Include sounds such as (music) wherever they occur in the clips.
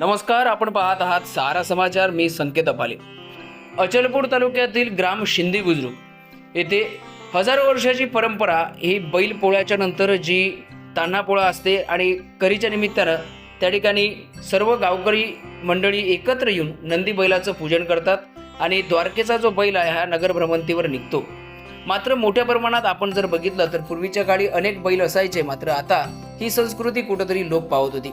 नमस्कार आपण पाहत आहात सारा समाचार. मी संकेत अपाले. अचलपूर तालुक्यातील ग्राम शिंदी बुजुर्ग येथे हजारो वर्षाची परंपरा ही बैल पोळ्याच्या नंतर जी तान्हा पोळा असते आणि करीच्या निमित्तानं त्या ठिकाणी सर्व गावकरी मंडळी एकत्र येऊन नंदी बैलाचं पूजन करतात आणि द्वारकेचा जो बैल आहे हा नगर भ्रमंतीवर निघतो. मात्र मोठ्या प्रमाणात आपण जर बघितलं तर पूर्वीच्या काळी अनेक बैल असायचे मात्र आता ही संस्कृती कुठंतरी लोप पावत होती.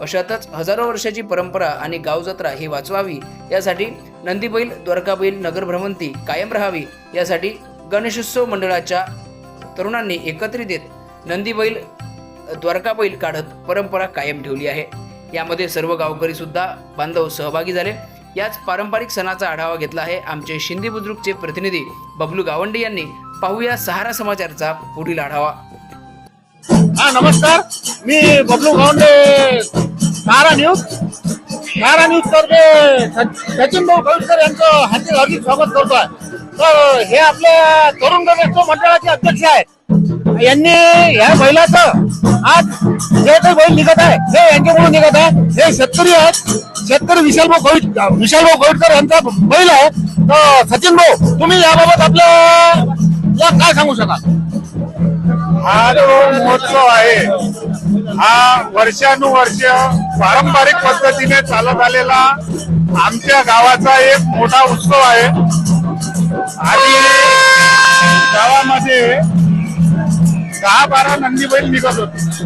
अशातच हजारो वर्षाची परंपरा आणि गाव जत्रा ही वाचवावी यासाठी नंदीबैल द्वारकाबैल नगर भ्रमंती कायम राहावी यासाठी गणेशोत्सव मंडळाच्या तरुणांनी एकत्रित येत नंदीबैल द्वारकाबैल काढत परंपरा कायम ठेवली आहे. यामध्ये सर्व गावकरी सुद्धा बांधव सहभागी झाले. याच पारंपरिक सणाचा आढावा घेतला आहे आमचे शिंदे बुद्रुकचे प्रतिनिधी बबलू गावंडे यांनी. पाहूया सहारा समाचारचा पुढील आढावा. हा नमस्कार. मी बबलू गावंडे. सहारा न्यूज सहारा न्यूज तर्फे सचिन भाऊ कविस्कर यांचं हार्दिक हार्दिक स्वागत करतोय. तर हे आपल्या तरुण गणेश मंडळाचे अध्यक्ष आहेत. यांनी ह्या बैलाचं आज जे काही बैल निघत आहे हे यांच्याकडून निघत आहे. हे शेतकरी आहेत. शेतकरी विशालभाऊ कविट विशालभाऊ कविटकर यांचा बैल आहे. तर सचिन भाऊ तुम्ही याबाबत आपल्या या काय सांगू शकाल? हा जो महोत्सव आहे हा वर्षानुवर्ष पारंपरिक पद्धतीने चालत आलेला आमच्या गावाचा एक मोठा उत्सव आहे. आणि गावामध्ये दहा बारा नंदी बैल निघत होते.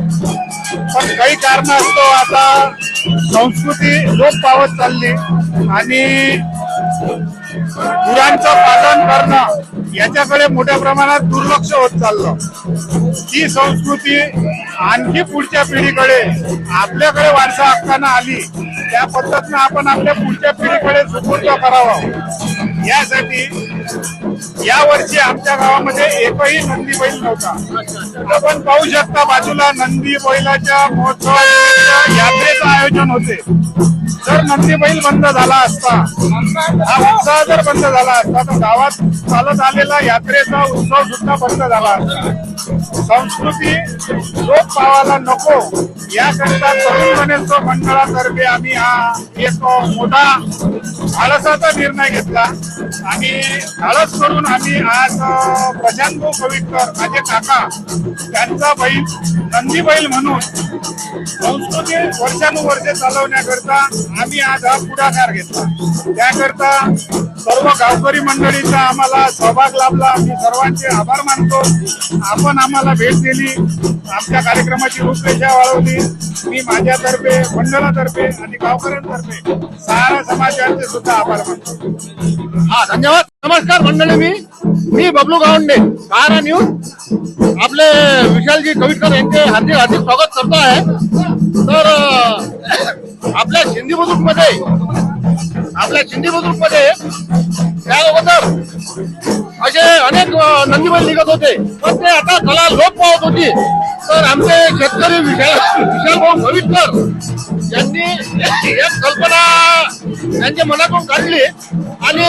पण काही कारणास्तव आता संस्कृती लोप पावत चालली आणि गुरांचं पालन करणं याच्याकडे मोठ्या प्रमाणात दुर्लक्ष होत चाललं. ही संस्कृती आणखी पुढच्या पिढीकडे आपल्याकडे वारसा हक्कानं आली त्या पद्धतीनं आपण आपल्या पुढच्या पिढीकडे सुपूर्द करावं. यासाठी या वर्षी आमच्या गावामध्ये एकही नंदी बैल नव्हता. आपण पाहू शकता बाजूला नंदी बैलाच्या महोत्सवाच्या यात्रेचं आयोजन होते. जर नंदी बैल बंद झाला असता हा उत्साह जर बंद झाला असता तर गावात चालत आलेला यात्रेचा उत्सव सुद्धा बंद झाला असता. संस्कृती लोक पावायला नको याकरिता तरुण गणेशोत्सव मंडळातर्फे आम्ही हा एक मोठा आळसाचा निर्णय घेतला आणि आळस करून आम्ही आज प्रशांत भाऊ कविटकर माझे काका त्यांचा बैल नंदी बैल म्हणून संस्कृती वर्षानुवर्षे चालवण्याकरता आम्ही आज हा पुढाकार घेतला. त्याकरता सर्व गावकरी मंडळीचा आम्हाला सहभाग लाभला. आम्ही सर्वांचे आभार मानतो. आपण आम्हाला भेट दिली. आमच्या कार्यक्रमाची रूपरेषा वाढवली. मी माझ्यातर्फे मंडळातर्फे आणि गावकऱ्यांतर्फे सारा समाजाचे सुद्धा आभार मानतो. हा धन्यवाद. नमस्कार मंडळी मी. मी बबलू गावंडे सहारा न्यूज. आपले विशालजी कविटकर यांचे हार्दिक हार्दिक स्वागत करतो आहे. तर आपल्या सिंधी बुद्रुकमध्ये आपल्या सिंधी बुजुर्गमध्ये मध्ये त्या अगोदर अनेक नंदीबाई निघत होते. पण ते आता कला लोप पावत होती. तर आमचे शेतकरी विशाल विशालभाऊ कविटकर यांनी (laughs) एक कल्पना त्यांच्या मनातून काढली आणि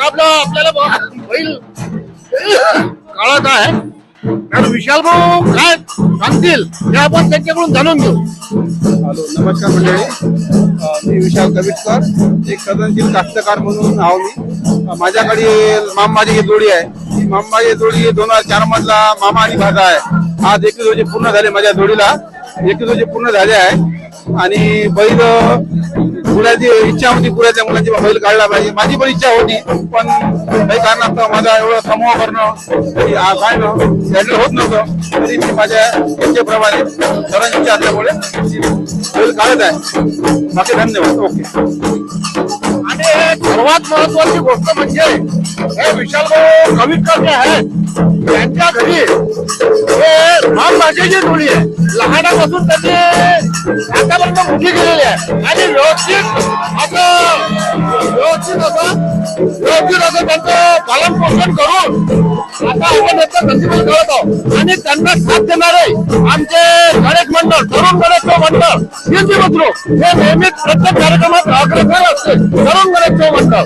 आपलं आपल्याला बैल काळात आहे. तर विशाल भाऊ काय सांगतील ते आपण त्यांच्याकडून जाणून घेऊ. हॅलो नमस्कार मंडळी. मी विशाल कवितकर एक सदनशील कास्तकार म्हणून आहो मी. माझ्याकडे मामाची ही जोडी आहे. ही मामाची जोडी दोन हजार चार मधला मामा आणि भागा आहे. आज एकवीस रोजी पूर्ण झाले माझ्या जोडीला. एकवीस रोजी पूर्ण झाले आहे. आणि बैल पुण्याची इच्छा होती पुण्याच्या मुलांची बा बैल काढला पाहिजे. माझी पण इच्छा होती पण काही कारणास्तव माझा एवढं समूह करणं काय न होत नव्हतं. तरी मी माझ्या इच्छेप्रमाणे सरांची इच्छा असल्यामुळे बैल काढत आहे. बाकी धन्यवाद. ओके. आणि सर्वात महत्वाची गोष्ट म्हणजे हे विशाल भाऊ कविटकर जे आहेत. त्यांच्या घरी हे राम भाषेची जोडी आहे. लहानापासून त्यांनी आतापर्यंत मोठी केलेली आहे. आणि व्यवस्थित असं व्यवस्थित असं व्यवस्थित असं त्यांचं पालन पोषण करून आता आपण याचं गतिमान करत. आहोत आणि त्यांना साथ देणारे आमचे गणेश मंडळ तरुण गणेश मंडळ हिंदी मित्र हे नेहमीच प्रत्येक कार्यक्रमात अग्रसर असते. तरुण गणेश मंडळ.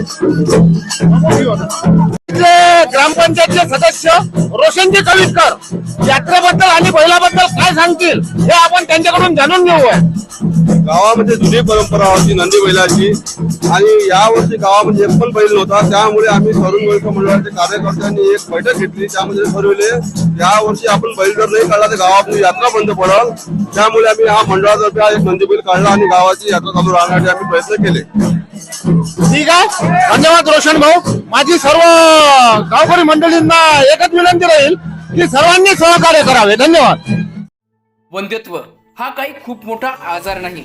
ग्रामपंचायतचे सदस्य रोशनजी कवितकर यात्रेबद्दल आणि बैलाबद्दल काय सांगतील हे आपण त्यांच्याकडून जाणून घेऊया. गावामध्ये जुनी परंपरा होती नंदी बैलाची. आणि यावर्षी गावामध्ये एक पण बैल नव्हता. त्यामुळे आम्ही तरुण बैलक मंडळाच्या कार्यकर्त्यांनी एक बैठक घेतली. त्यामध्ये ठरवले या वर्षी आपण बैल जर नाही काढला तर गावातून यात्रा बंद पडल. त्यामुळे आम्ही हा मंडळातर्फे एक नंदी बैल काढला आणि गावाची यात्रा चालू राहण्याचे आम्ही प्रयत्न केले. ठीक आहे. धन्यवाद रोशन भाऊ. माझी सर्व गावकरी मंडळींना एकच विनंती राहील की सर्वांनी सहकार्य करावे. धन्यवाद. वंध्यत्व हा काही खूप मोठा आजार नाही.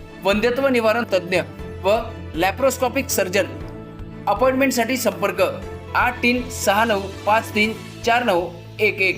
वंध्यत्व निवारण तज्ज्ञ व लॅप्रोस्कॉपिक सर्जन. अपॉइंटमेंटसाठी संपर्क आठ तीन सहा नऊ पाच तीन चार नऊ एक एक.